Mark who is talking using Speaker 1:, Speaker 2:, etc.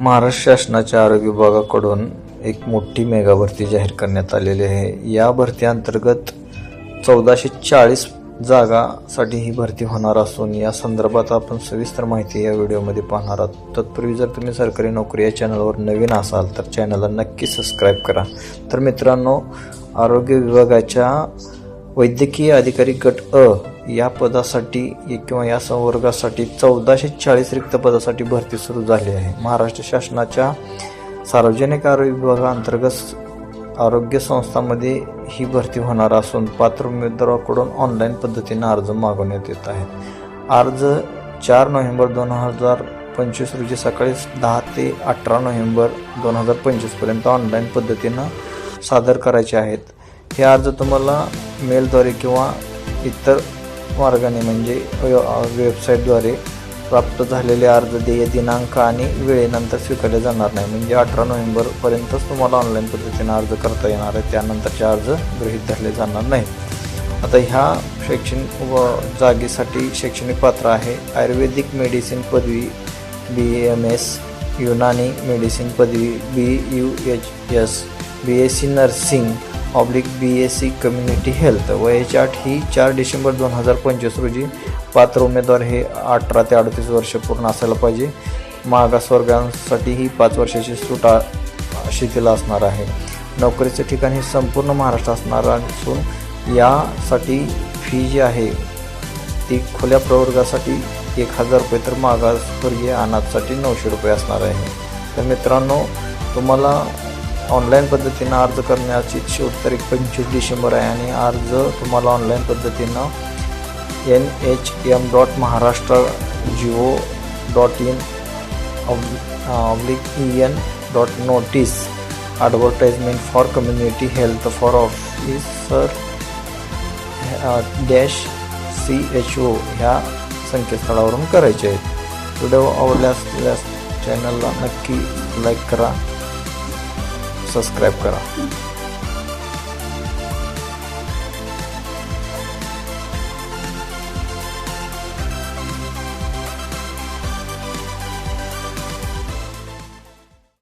Speaker 1: महाराष्ट्र शासनाच्या आरोग्य विभागाकडून एक मोठी मेगा भरती जाहीर करण्यात आलेली आहे. या भरती अंतर्गत चौदाशे चाळीस जागासाठी ही भरती होणार असून या संदर्भात आपण सविस्तर माहिती या व्हिडिओमध्ये पाहणार आहोत. तत्पूर्वी जर तुम्ही सरकारी नोकरी या चॅनलवर नवीन असाल तर चॅनलला नक्की सबस्क्राईब करा. तर मित्रांनो आरोग्य विभागाच्या वैद्यकीय अधिकारी गट अ या पदासाठी किंवा या संवर्गासाठी चौदाशे चाळीस रिक्त पदासाठी भरती सुरू झाली आहे. महाराष्ट्र शासनाच्या सार्वजनिक आरोग्य विभागाअंतर्गत आरोग्य संस्थांमध्ये ही भरती होणार असून पात्र उमेदवाराकडून ऑनलाईन पद्धतीने अर्ज मागवण्यात येत आहे. अर्ज चार नोव्हेंबर दोन हजार पंचवीस रोजी सकाळी दहा ते अठरा नोव्हेंबर दोन हजार पंचवीसपर्यंत ऑनलाईन पद्धतीनं सादर करायचे आहेत. हे अर्ज तुम्हाला मेलद्वारे किंवा इतर मार्गाने म्हणजे वेबसाईटद्वारे प्राप्त झालेले अर्ज देय दिनांक आणि वेळेनंतर स्वीकारले जाणार नाही. म्हणजे अठरा नोव्हेंबरपर्यंतच तुम्हाला ऑनलाईन पद्धतीने अर्ज करता येणार आहे. त्यानंतरचे अर्ज गृहीत धरले जाणार नाही. आता ह्या शैक्षणिक व जागेसाठी शैक्षणिक पात्र आहे. आयुर्वेदिक मेडिसिन पदवी B M S Unani medicine पदवी B U H S B S C nursing oblique B S C community health वयाची अट ही चार डिसेंबर दोन हजार पंचवीस रोजी पात्र उमेदवार हे अठरा ते अडतीस वर्ष पूर्ण असायला पाहिजे. मागासवर्गांसाठी ही पाच वर्षाची सूट शेतीला शिथिल असणार आहे. नोकरीचे ठिकाण हे संपूर्ण महाराष्ट्र असणार असून यासाठी फी जी आहे ती खुल्या प्रवर्गासाठी एक हजार रुपये तर मागासवर्गीय अनाथसाठी नऊशे रुपये असणार आहे. तर मित्रांनो तुम्हाला ऑनलाईन पद्धतीनं अर्ज करण्याची शेवट तारीख पंचवीस डिसेंबर आहे आणि अर्ज तुम्हाला ऑनलाईन पद्धतीनं N H M dot Maharashtra gov dot in oblique E N dot notice advertisement for community health for officer dash C H O ह्या संकेतस्थळावरून करायचे आहेत. व्हिडिओ आवडल्यास चॅनलला नक्की लाईक करा. सबस्क्राईब करा.